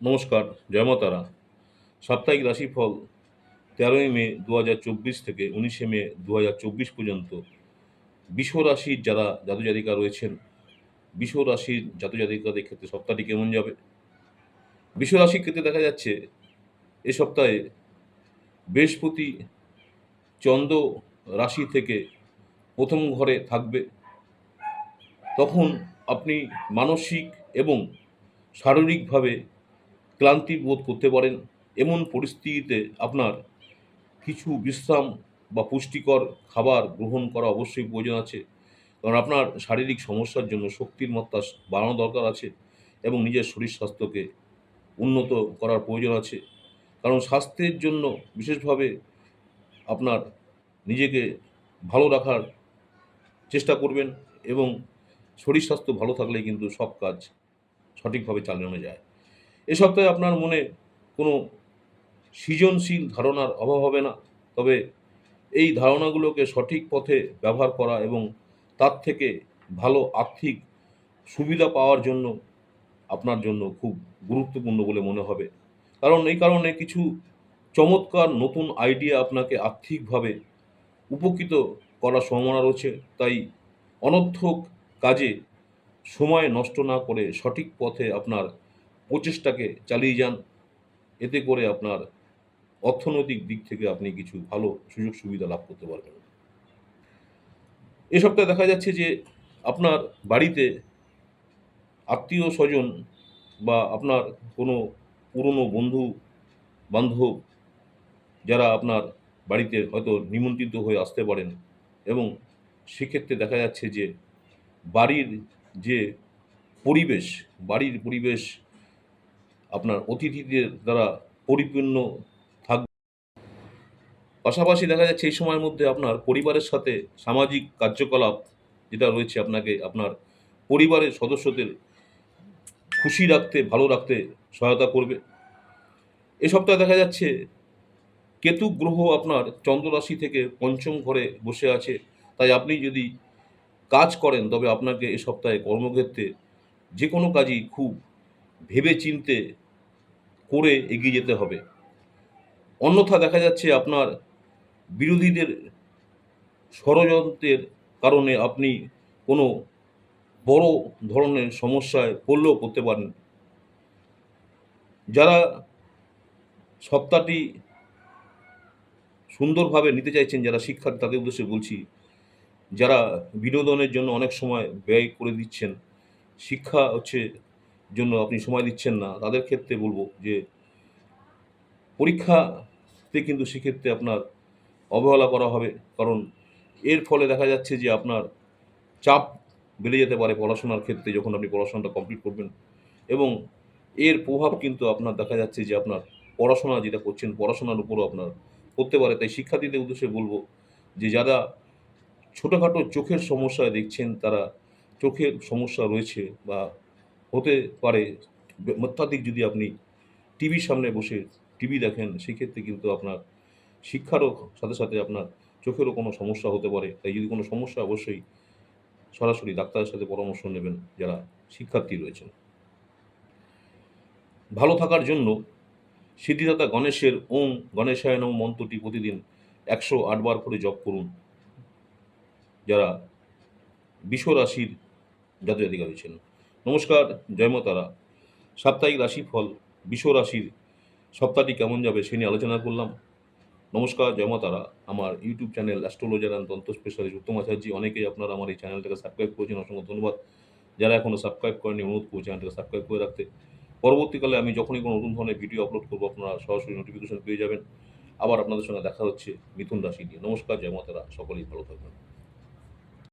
নমস্কার জয়মাতারা সাপ্তাহিক রাশিফল তেরোই মে দু হাজার চব্বিশ থেকে উনিশে মে দু হাজার চব্বিশ পর্যন্ত। বিষ রাশির যারা জাতক রয়েছেন, বিষ রাশির জাতক জাতিকাদের ক্ষেত্রে সপ্তাহটি কেমন যাবে? বিষ রাশির ক্ষেত্রে দেখা যাচ্ছে, এ সপ্তাহে বৃহস্পতি চন্দ্র রাশি থেকে প্রথম ঘরে থাকবে। তখন আপনি মানসিক এবং শারীরিকভাবে ক্লান্তি বোধ করতে পারেন। এমন পরিস্থিতিতে আপনার কিছু বিশ্রাম বা পুষ্টিকর খাবার গ্রহণ করা অবশ্যই প্রয়োজন আছে। কারণ আপনার শারীরিক সমস্যার জন্য শক্তির মাত্রা বাড়ানো দরকার আছে এবং নিজের শরীর স্বাস্থ্যকে উন্নত করার প্রয়োজন আছে। কারণ স্বাস্থ্যের জন্য বিশেষভাবে আপনার নিজেকে ভালো রাখার চেষ্টা করবেন এবং শরীর স্বাস্থ্য ভালো থাকলে কিন্তু সব কাজ সঠিকভাবে চালানো যায়। এ সপ্তাহে আপনার মনে কোনো সৃজনশীল ধারণার অভাব হবে না। তবে এই ধারণাগুলোকে সঠিক পথে ব্যবহার করা এবং তার থেকে ভালো আর্থিক সুবিধা পাওয়ার জন্য আপনার জন্য খুব গুরুত্বপূর্ণ বলে মনে হবে। কারণ এই কারণে কিছু চমৎকার নতুন আইডিয়া আপনাকে আর্থিকভাবে উপকৃত করার সম্ভাবনা রয়েছে। তাই অনর্থক কাজে সময় নষ্ট না করে সঠিক পথে আপনার প্রচেষ্টাকে চালিয়ে যান। এতে করে আপনার অর্থনৈতিক দিক থেকে আপনি কিছু ভালো সুযোগ সুবিধা লাভ করতে পারবেন। এ সপ্তাহে দেখা যাচ্ছে যে আপনার বাড়িতে আত্মীয় স্বজন বা আপনার কোনো পুরনো বন্ধু, বান্ধব যারা আপনার বাড়িতে হয়তো নিমন্ত্রিত হয়ে আসতে পারেন এবং সেক্ষেত্রে দেখা যাচ্ছে যে বাড়ির যে পরিবেশ, বাড়ির পরিবেশ আপনার অতিথিদের দ্বারা পরিপূর্ণ থাকবে পাশাপাশি দেখা যাচ্ছে এই সময়ের মধ্যে আপনার পরিবারের সাথে সামাজিক কার্যকলাপ যেটা রয়েছে আপনাকে আপনার পরিবারের সদস্যদের খুশি রাখতে, ভালো রাখতে সহায়তা করবে। এ সপ্তাহে দেখা যাচ্ছে কেতু গ্রহ আপনার চন্দ্র রাশি থেকে পঞ্চম ঘরে বসে আছে। তাই আপনি যদি কাজ করেন, তবে আপনাকে এ সপ্তাহে কর্মক্ষেত্রে যে কোনো কাজই খুব ভেবে চিনতে করে এগিয়ে যেতে হবে। অন্যথা দেখা যাচ্ছে আপনার বিরোধীদের ষড়যন্ত্রের কারণে আপনি কোনো বড় ধরনের সমস্যায় পড়লেও করতে পারেন। যারা সপ্তাহটি সুন্দরভাবে নিতে চাইছেন, যারা শিক্ষার্থী, তাদের উদ্দেশ্যে বলছি, যারা বিনোদনের জন্য অনেক সময় ব্যয় করে দিচ্ছেন, শিক্ষা হচ্ছে জন্য আপনি সময় দিচ্ছেন না, তাদের ক্ষেত্রে বলব যে পরীক্ষাতে কিন্তু সেক্ষেত্রে আপনার অবহেলা করা হবে, কারণ এর ফলে দেখা যাচ্ছে যে আপনার চাপ বেড়ে যেতে পারে পড়াশোনার ক্ষেত্রে যখন আপনি পড়াশোনাটা কমপ্লিট করবেন এবং এর প্রভাব কিন্তু আপনার দেখা যাচ্ছে যে আপনার পড়াশোনা যেটা করছেন, পড়াশোনার উপরও আপনার করতে পারে। তাই শিক্ষার্থীদের উদ্দেশ্যে বলব যে যারা ছোটোখাটো চোখের সমস্যায় দেখছেন, তারা চোখের সমস্যা রয়েছে বা হতে পারে। অত্যাধিক যদি আপনি টিভির সামনে বসে টিভি দেখেন, সেক্ষেত্রে কিন্তু আপনার শিক্ষারও সাথে সাথে আপনার চোখেরও কোনো সমস্যা হতে পারে। তাই যদি কোনো সমস্যা, অবশ্যই সরাসরি ডাক্তারের সাথে পরামর্শ নেবেন যারা শিক্ষার্থী রয়েছেন। ভালো থাকার জন্য সিদ্ধিদাতা গণেশের ওম গণেশায় নম মন্ত্রটি প্রতিদিন একশো আটবার করে জপ করুন। যারা বিষ রাশির জাতক জাতিকা রয়েছেন নমস্কার জয়মতারা সাপ্তাহিক রাশিফল বিশ্ব রাশির সপ্তাহটি কেমন যাবে সে নিয়ে আলোচনা করলাম। নমস্কার জয়মাতারা আমার YouTube channel astrologer and tantra specialist Uttam Acharya অনেকেই আপনারা আমার এই চ্যানেলটাকে সাবস্ক্রাইব করেছেন, অসংখ্য ধন্যবাদ। যারা এখনও সাবস্ক্রাইব করেনি অনুরোধ করছি চ্যানেলটাকে সাবস্ক্রাইব করে রাখতে। পরবর্তীকালে আমি যখনই কোনো নতুন ধরনের ভিডিও আপলোড করব, আপনারা সরাসরি নোটিফিকেশন পেয়ে যাবেন। আবার আপনাদের সঙ্গে দেখা হচ্ছে মিথুন রাশি নিয়ে। নমস্কার জয়মাতারা সকলেই ভালো থাকবেন।